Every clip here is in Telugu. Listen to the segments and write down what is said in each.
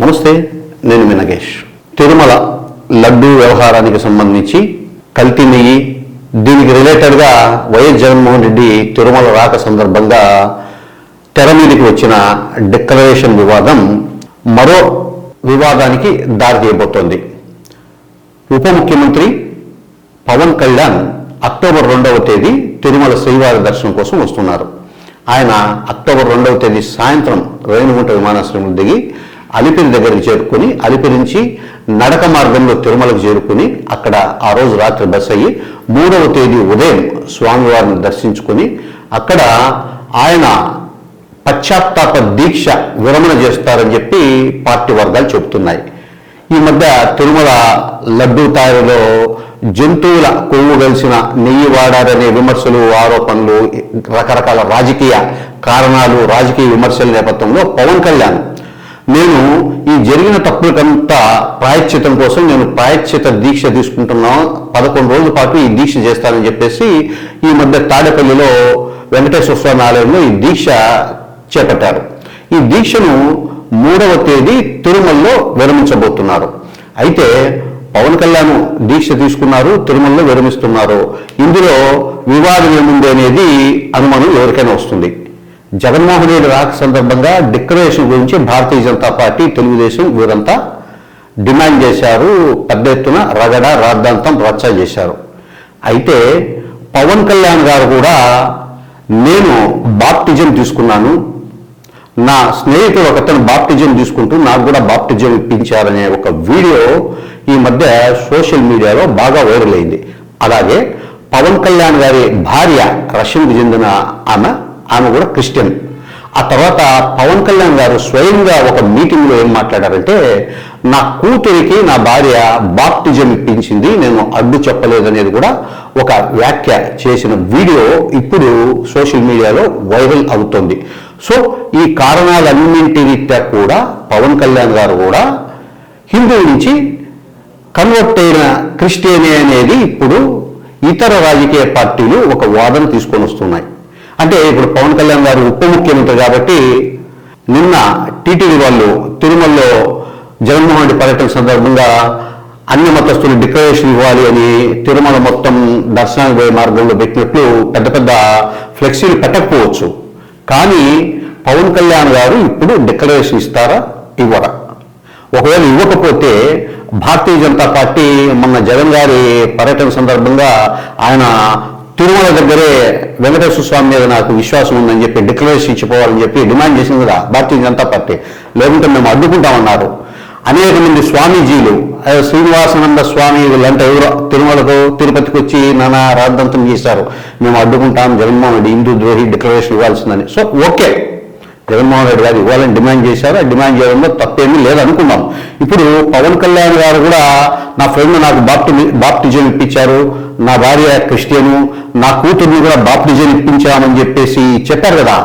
నమస్తే నేను మీ నగేష్. తిరుమల లడ్డూ వ్యవహారానికి సంబంధించి కల్తీ నెయ్యి దీనికి రిలేటెడ్గా వైఎస్ జగన్మోహన్ రెడ్డి తిరుమల రాక సందర్భంగా తెర మీదకి వచ్చిన డిక్లరేషన్ వివాదం మరో వివాదానికి దారి తీయబోతోంది ఉప ముఖ్యమంత్రి పవన్ కళ్యాణ్ అక్టోబర్ రెండవ తేదీ తిరుమల శ్రీవారి దర్శనం కోసం వస్తున్నారు. ఆయన అక్టోబర్ రెండవ తేదీ సాయంత్రం రేణుగుంట విమానాశ్రయం దిగి అలిపిరి దగ్గరికి చేరుకుని అలిపిరి నుంచి నడక మార్గంలో తిరుమలకు చేరుకుని అక్కడ ఆ రోజు రాత్రి బస్ అయ్యి మూడవ తేదీ ఉదయం స్వామివారిని దర్శించుకుని అక్కడ ఆయన పశ్చాత్తాప దీక్ష విరమణ చేస్తారని చెప్పి పార్టీ వర్గాలు చెబుతున్నాయి. ఈ మధ్య తిరుమల లడ్డూ తయారీలో జంతువుల కొవ్వు కలిసిన నెయ్యి వాడారనే విమర్శలు ఆరోపణలు రకరకాల రాజకీయ కారణాలు రాజకీయ విమర్శల నేపథ్యంలో పవన్ కళ్యాణ్ నేను ఈ జరిగిన తప్పులకంతా ప్రాయశ్చితం కోసం నేను ప్రాయశ్చిత దీక్ష తీసుకుంటున్నాను పదకొండు రోజుల పాటు ఈ దీక్ష చేస్తానని చెప్పేసి ఈ మధ్య తాడేపల్లిలో వెంకటేశ్వర స్వామి ఆలయంలో ఈ దీక్ష చేపట్టారు. ఈ దీక్షను మూడవ తేదీ తిరుమలలో విరమించబోతున్నారు. అయితే పవన్ కళ్యాణ్ దీక్ష తీసుకున్నారు తిరుమలలో విరమిస్తున్నారు. ఇందులో వివాదం ఏముంది అనేది అనుమానం ఎవరికైనా వస్తుంది. జగన్మోహన్ రెడ్డి రాక సందర్భంగా డిక్లరేషన్ గురించి భారతీయ జనతా పార్టీ తెలుగుదేశం వీరంతా డిమాండ్ చేశారు. పెద్ద ఎత్తున రగడ రాద్ధాంతం రచ్చ చేశారు. అయితే పవన్ కళ్యాణ్ గారు కూడా నేను బాప్టిజం తీసుకున్నాను. నా స్నేహితుడు ఒకతను బాప్టిజం తీసుకుంటూ నాకు కూడా బాప్టిజం ఇప్పించారనే ఒక వీడియో ఈ మధ్య సోషల్ మీడియాలో బాగా వైరల్ అయింది. అలాగే పవన్ కళ్యాణ్ గారి భార్య రష్యన్కు చెందిన ఆమె ఆమె కూడా క్రిస్టియన్. ఆ తర్వాత పవన్ కళ్యాణ్ గారు స్వయంగా ఒక మీటింగ్లో ఏం మాట్లాడారంటే నా కూతురికి నా భార్య బాప్టిజం ఇప్పించింది నేను అడ్డు చెప్పలేదనేది కూడా ఒక వ్యాఖ్య చేసిన వీడియో ఇప్పుడు సోషల్ మీడియాలో వైరల్ అవుతోంది. సో ఈ కారణాలన్నింటిరీత్యా కూడా పవన్ కళ్యాణ్ గారు కూడా హిందూ నుంచి కన్వర్ట్ అయిన క్రిస్టియనే అనేది ఇప్పుడు ఇతర రాజకీయ పార్టీలు ఒక వాదన తీసుకొని వస్తున్నాయి. అంటే ఇప్పుడు పవన్ కళ్యాణ్ గారు ఉప ముఖ్యమంత్రి కాబట్టి నిన్న టీటీడీ వాళ్ళు తిరుమలలో జగన్మోహన్ రెడ్డి పర్యటన సందర్భంగా అన్ని మతస్థులు డిక్లరేషన్ ఇవ్వాలి అని తిరుమల మొత్తం దర్శనానికి పోయే మార్గంలో పెట్టినట్లు పెద్ద పెద్ద ఫ్లెక్సీలు పెట్టకపోవచ్చు. కానీ పవన్ కళ్యాణ్ గారు ఇప్పుడు డిక్లరేషన్ ఇస్తారా? ఇవ్వరా? ఒకవేళ ఇవ్వకపోతే భారతీయ జనతా పార్టీ మొన్న జగన్ గారి పర్యటన సందర్భంగా ఆయన తిరుమల దగ్గరే వెంకటేశ్వర స్వామి మీద నాకు విశ్వాసం ఉందని చెప్పి డిక్లరేషన్ ఇచ్చిపోవాలని చెప్పి డిమాండ్ చేసింది కదా భారతీయ జనతా పార్టీ. లేకుంటే మేము అడ్డుకుంటామన్నారు. అనేక మంది స్వామీజీలు శ్రీనివాసానంద స్వామి వీళ్ళంతా ఎవరో తిరుమలకు తిరుపతికి వచ్చి నానా రాద్దంతం చేశారు. మేము అడ్డుకుంటాం జగన్మోహన్ రెడ్డి హిందూ ద్రోహి declaration ఇవ్వాల్సిందని. So okay. Jaganmohan Reddy గారు ఇవ్వాలని డిమాండ్ చేశారు. ఆ డిమాండ్ చేయడంలో తప్పేమీ లేదనుకున్నాం. ఇప్పుడు పవన్ కళ్యాణ్ గారు కూడా నా ఫ్రెండ్ నాకు బాప్టి బాప్టిజం ఇప్పించారు. నా భార్య క్రిస్టియను నా కూతుర్ని కూడా బాప్టిజం ఇప్పించామని చెప్పేసి చెప్పారు కదా.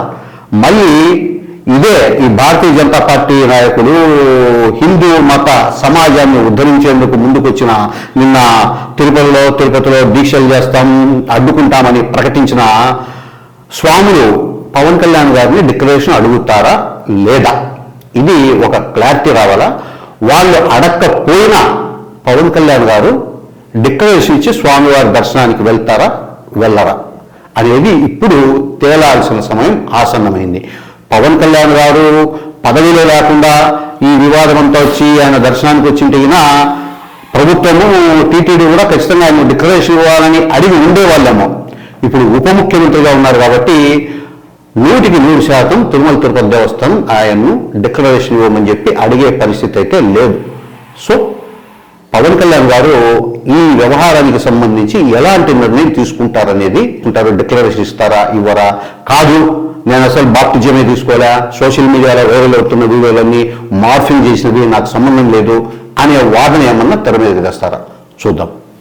మళ్ళీ ఇదే ఈ భారతీయ జనతా పార్టీ నాయకులు హిందూ మత సమాజాన్ని ఉద్ధరించేందుకు ముందుకొచ్చిన నిన్న తిరుపతిలో తిరుపతిలో దీక్షలు చేస్తాం అడ్డుకుంటామని ప్రకటించిన స్వాములు పవన్ కళ్యాణ్ గారిని డిక్లరేషన్ అడుగుతారా లేదా? ఇది ఒక క్లారిటీ రావాలా? వాళ్ళు అడక్కపోయినా పవన్ కళ్యాణ్ గారు డిక్లరేషన్ ఇచ్చి స్వామివారి దర్శనానికి వెళ్తారా? వెళ్ళరా. అనేది ఇప్పుడు తేలాల్సిన సమయం ఆసన్నమైంది. పవన్ కళ్యాణ్ గారు పదవిలో లేకుండా ఈ వివాదం అంతా వచ్చి ఆయన దర్శనానికి వచ్చింటిగినా ప్రభుత్వము టీటీడీ కూడా ఖచ్చితంగా ఆయన డిక్లరేషన్ ఇవ్వాలని అడిగి ఉండేవాళ్ళేమో. ఇప్పుడు ఉప ముఖ్యమంత్రిగా ఉన్నారు కాబట్టి నూటికి నూరు శాతం తిరుమల తిరుపతి దేవస్థానం ఆయన్ను డిక్లరేషన్ ఇవ్వమని చెప్పి అడిగే పరిస్థితి అయితే లేదు. సో పవన్ కళ్యాణ్ గారు ఈ వ్యవహారానికి సంబంధించి ఎలాంటి నిర్ణయం తీసుకుంటారనేది ఉంటారు డిక్లరేషన్ ఇస్తారా ఇవ్వరా? కాదు నేను అసలు బాప్టిజమే తీసుకోవాలా సోషల్ మీడియాలో వైరల్ అవుతున్న వీడియోలన్నీ మార్ఫింగ్ చేసినవి నాకు సంబంధం లేదు అనే వాదన ఏమన్నా తెర మీదకి తెస్తారా చూద్దాం.